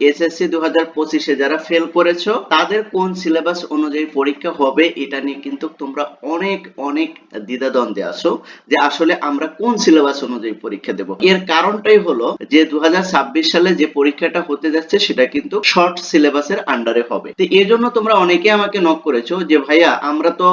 SSC দু হাজার পঁচিশে যারা ফেল করেছ, তাদের কোন সিলেবাস অনুযায়ী পরীক্ষা হবে এটা নিয়ে কিন্তু তোমরা অনেক অনেক দ্বিধাদ্বন্দ্বে আসো যে আসলে আমরা কোন সিলেবাস অনুযায়ী পরীক্ষা দেব। এর কারণটাই হলো যে দু সালে যে পরীক্ষাটা হতে যাচ্ছে সেটা কিন্তু শর্ট সিলেবাসের আন্ডারে হবে। তো এই জন্য তোমরা অনেকে আমাকে নক করেছ যে, ভাইয়া, আমরা তো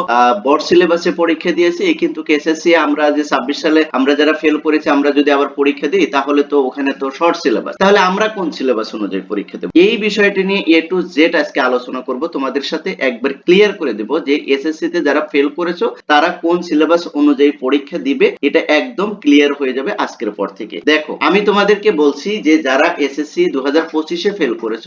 বড় সিলেবাসে পরীক্ষা দিয়েছি কিন্তু এসএসসি আমরা যে ছাব্বিশ সালে আমরা যারা ফেল করেছি, আমরা যদি আবার পরীক্ষা দিই, তাহলে তো ওখানে তো শর্ট সিলেবাস তাহলে আমরা কোন সিলেবাস অনুযায়ী পরীক্ষা দেব। এই বিষয়টি নিয়ে এ টু জেড আজকে আলোচনা করব। তোমাদের সাথে একবার ক্লিয়ার করে দেব যে এসএসসি তে যারা ফেল করেছ, তারা কোন সিলেবাস অনুযায়ী পরীক্ষা দিবে, এটা একদম ক্লিয়ার হয়ে যাবে আজকের পর থেকে। দেখো, আমি তোমাদেরকে বলছি যে যারা এসএসসি দু হাজার পঁচিশে ফেল করেছ,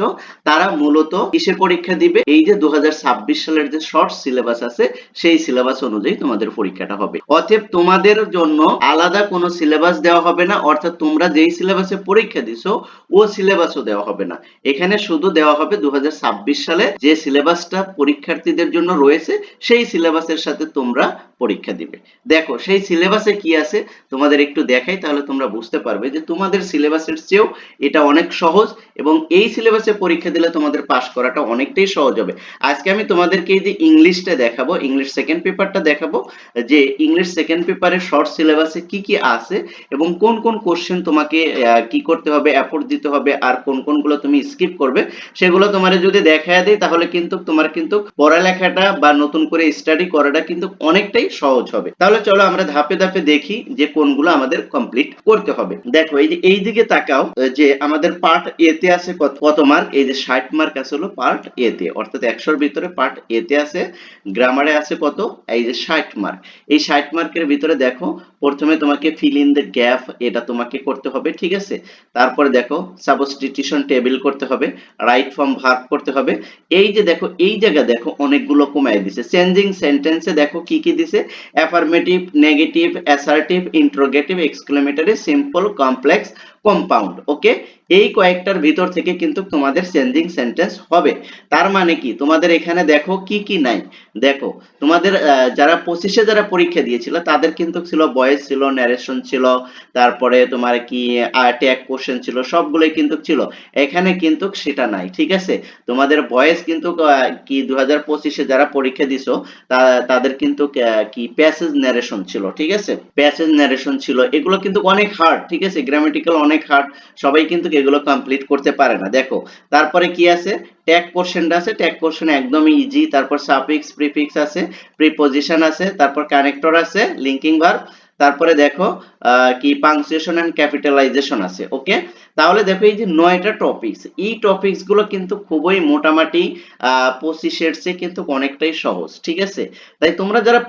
তারা মূলত কিসে পরীক্ষা দিবে? এই যে দু হাজার ছাব্বিশ সালের যে শর্ট সিলেবাস আছে, সেই সিলেবাস অনুযায়ী তোমাদের পরীক্ষাটা হবে। অতএব তোমাদের জন্য আলাদা কোনো সিলেবাস দেওয়া হবে না, অর্থাৎ তোমরা যেই সিলেবাসে পরীক্ষা দিছো, ও সিলেবাসও দেওয়া হবে না। এখানে শুধু দেওয়া হবে দু হাজার ছাব্বিশ সালে যে সিলেবাসটা পরীক্ষার্থীদের জন্য রয়েছে, সেই সিলেবাসের সাথে তোমরা পরীক্ষা দিবে। দেখো, সেই সিলেবাসে কি আছে? তোমাদের একটু দেখাই, তাহলে তোমরা বুঝতে পারবে যে তোমাদের সিলেবাসের চেয়েও এটা অনেক সহজ এবং এই সিলেবাসে পরীক্ষা দিলে তোমাদের পাশ করাটা অনেকটাই সহজ হবে। আজকে আমি তোমাদেরকে এই যে ইংলিশটা দেখাবো ইংলিশ সেকেন্ড পেপারটা দেখাবো, যে ইংলিশ সেকেন্ড পেপারের শর্ট সিলেবাসে কি কি আছে এবং কোন কোন কোশ্চেন তোমাকে কি করতে হবে এফোর্ট দিতে হবে, আর কোন কোনগুলো তুমি স্কিপ করবে, সেগুলো তোমার যদি দেখা দেয় তাহলে কিন্তু তোমার কিন্তু পড়ালেখাটা বা নতুন করে স্টাডি করাটা কিন্তু অনেকটাই সহজ হবে। তাহলে চলো আমরা ধাপে ধাপে দেখি যে কোনগুলো আমাদের কমপ্লিট করতে হবে। দেখো, এই যে এই দিকে তাকাও যে আমাদের পার্ট এ তে আছে কত মার্ক এই যে 60 মার্ক আছে হলো পার্ট এ তে। অর্থাৎ 100 এর ভিতরে পার্ট এ তে আছে গ্রামারে আছে কত? এই যে 60 মার্ক এই 60 মার্কের ভিতরে দেখো, প্রথমে তোমাকে ফিল ইন দ্য গ্যাপ এটা তোমাকে করতে হবে, ঠিক আছে? তারপরে দেখো সাবস্টিটিউশন টেবিল করতে হবে রাইট ফর্ম ভার্ব করতে হবে। এই যে দেখো, এই জায়গা দেখো, অনেকগুলো কমায় দিছে। চেঞ্জিং সেন্টেন্সে দেখো কি কি দিছে? affirmative negative assertive interrogative exclamatory simple complex compound okay এই কয়েকটার ভিতর থেকে কিন্তু তোমাদের চেঞ্জিং সেন্টেন্স হবে। তার মানে কি? তোমাদের এখানে দেখো কি কি নাই। দেখো, তোমাদের যারা পঁচিশে যারা পরীক্ষা দিয়েছিল, তাদের কিন্তু ছিল ভয়েস ছিল ন্যারেশন ছিল, তারপরে তোমার কি ট্যাগ কোশ্চেন ছিল, সবগুলোই কিন্তু ছিল। এখানে কিন্তু সেটা নাই, ঠিক আছে? তোমাদের ভয়েস কিন্তু কি দু হাজার পঁচিশে যারা পরীক্ষা দিছো তাদের কিন্তু কি প্যাসেজ ন্যারেশন ছিল, ঠিক আছে? প্যাসেজ ন্যারেশন ছিল, এগুলো কিন্তু অনেক হার্ড ঠিক আছে? গ্রামাটিক্যাল অনেক হার্ড সবাই কিন্তু এগুলো কমপ্লিট করতে পারে না। দেখো, তারপরে কি আছে? ট্যাগ পোর্শনটা আছে ট্যাগ পোর্শন একদমই ইজি তারপর সাফিক্স প্রিফিক্স আছে প্রিপজিশন আছে, তারপর কানেক্টর আছে লিঙ্কিং ভার্ব তারপরে দেখো কি পাংচুয়েশন এন্ড ক্যাপিটালাইজেশন আছে ওকে তাহলে দেখো এই যে নয়টা টপিকস এই টপিকসগুলো কিন্তু খুবই মোটামুটি পঁচিশের চেয়ে কিন্তু অনেকটাই সহজ, ঠিক আছে? তাই তোমরা যারা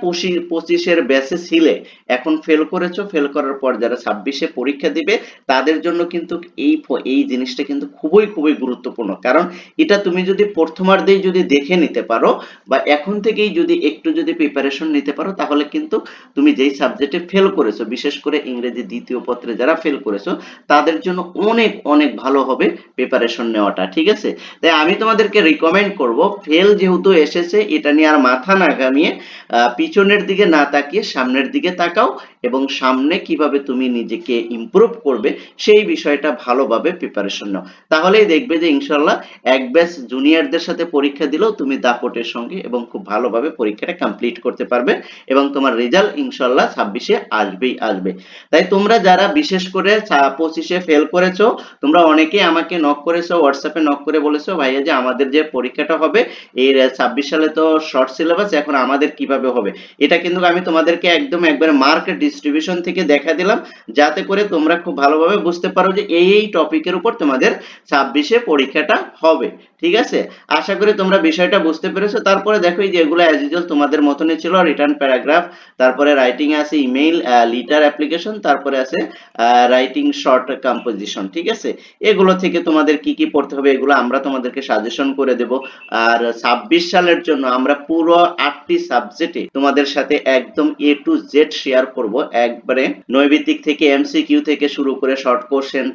পঁচিশের ব্যাচে ছিলে এখন ফেল করেছ ফেল করার পর যারা ছাব্বিশে পরীক্ষা দিবে, তাদের জন্য কিন্তু এই এই জিনিসটা কিন্তু খুবই খুবই গুরুত্বপূর্ণ। কারণ এটা তুমি যদি প্রথমার্ধেই যদি দেখে নিতে পারো, বা এখন থেকেই যদি একটু যদি প্রিপারেশন নিতে পারো, তাহলে কিন্তু তুমি যেই সাবজেক্টে ফেল করেছ, বিশেষ করে ইংরেজি দ্বিতীয় পত্রে যারা ফেল করেছ, তাদের জন্য অনেক অনেক ভালো হবে প্রিপারেশন নেওয়াটা, ঠিক আছে? তাই আমি তোমাদেরকে রিকমেন্ড করব ফেল যেহেতু এসেছে, এটা নিয়ে আর মাথা না ঘামিয়ে পিছনের দিকে না তাকিয়ে সামনের দিকে তাকাও এবং সামনে কীভাবে তুমি নিজেকে ইমপ্রুভ করবে, সেই বিষয়টা ভালোভাবে প্রিপারেশন নাও। তাহলেই দেখবে যে ইনশাল্লাহ এক ব্যাচ জুনিয়রদের সাথে পরীক্ষা দিলেও তুমি দাপটের সঙ্গে এবং খুব ভালোভাবে পরীক্ষাটা কমপ্লিট করতে পারবে এবং তোমার রেজাল্ট ইনশাল্লাহ ছাব্বিশে আসবেই আসবে। তাই তোমরা যারা বিশেষ করে পঁচিশে ফেল করেছ, তোমরা অনেকেই আমাকে নক করেছ হোয়াটসঅ্যাপে নক করে বলেছ, ভাইয়া, যে আমাদের যে পরীক্ষাটা হবে এই ছাব্বিশ সালে তো শর্ট সিলেবাস এখন আমাদের কীভাবে হবে? এটা কিন্তু আমি তোমাদেরকে একদম একবার মার্ক ডিস্ট্রিবিউশন থেকে দেখা দিলাম, যাতে করে তোমরা খুব ভালোভাবে বুঝতে পারো যে এই এই টপিকের উপর তোমাদের ছাব্বিশে পরীক্ষাটা হবে। ঠিক আছে? আশা করি তোমরা বিষয়টা বুঝতে পেরেছ। তারপরে দেখো এই যে এগুলো অ্যাজ ইউজুয়াল তোমাদের মতনই ছিল রিটার্ন প্যারাগ্রাফ তারপরে রাইটিং আছে ইমেইল লিটার অ্যাপ্লিকেশন তারপরে আছে রাইটিং শর্ট কম্পোজিশন ঠিক আছে? এগুলো থেকে তোমাদের কি কি পড়তে হবে এগুলো আমরা তোমাদেরকে সাজেশন করে দেব। আর ছাব্বিশ সালের জন্য আমরা পুরো আটটি সাবজেক্টে তোমাদের সাথে একদম এ টু জেড শেয়ার করব। একবারে নৈবিত্তিক থেকে এমসিকিউ থেকে শুরু করে short question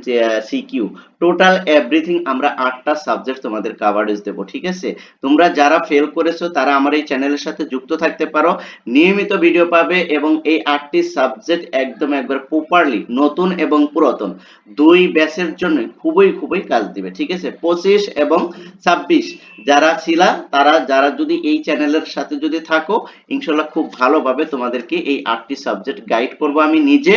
CQ total everything আমরা আটটা সাবজেক্ট তোমাদের তোমাদের কাভারেজ দেব, ঠিক আছে? তোমরা যারা ফেল করেছ, তারা আমার এই চ্যানেলের সাথে যুক্ত থাকতে পারো। নিয়মিত ভিডিও পাবে এবং এই আটটি সাবজেক্ট একদম একবার প্রপারলি নতুন এবং পুরাতন। দুই ব্যাচের জন্য খুবই খুবই কাজ দিবে, ঠিক আছে? পঁচিশ এবং ছাব্বিশ, যারা ছিলা, তারা, যারা যদি এই চ্যানেলের সাথে যদি থাকো ইনশাল্লাহ খুব ভালোভাবে তোমাদেরকে এই আটটি সাবজেক্ট গাইড করব আমি নিজে।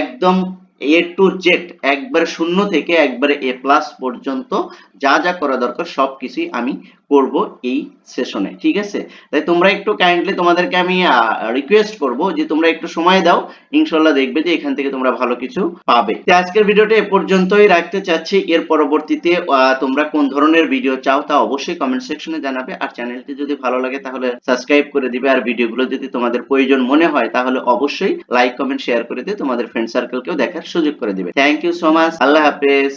একদম এ টু জেড একবারে শূন্য থেকে একবারে এ প্লাস পর্যন্ত যা যা করা দরকার সবকিছুই আমি করব এই সেশনে ঠিক আছে? তাই তোমরা একটু কাইন্ডলি তোমাদেরকে আমি রিকোয়েস্ট করব যে তোমরা একটু সময় দাও, ইনশাল্লাহ দেখবে যে এখান থেকে তোমরা ভালো কিছু পাবে। আজকের ভিডিওটা এ পর্যন্তই রাখতে চাচ্ছি। এর পরবর্তীতে তোমরা কোন ধরনের ভিডিও চাও তা অবশ্যই কমেন্ট সেকশনে জানাবে। আর চ্যানেলটি যদি ভালো লাগে তাহলে সাবস্ক্রাইব করে দিবে। আর ভিডিওগুলো যদি তোমাদের প্রয়োজন মনে হয় তাহলে অবশ্যই লাইক কমেন্ট শেয়ার করে দিয়ে তোমাদের ফ্রেন্ড সার্কেলকেও দেখার সুযোগ করে দিবে। থ্যাংক ইউ সো মাচ আল্লাহ হাফেজ।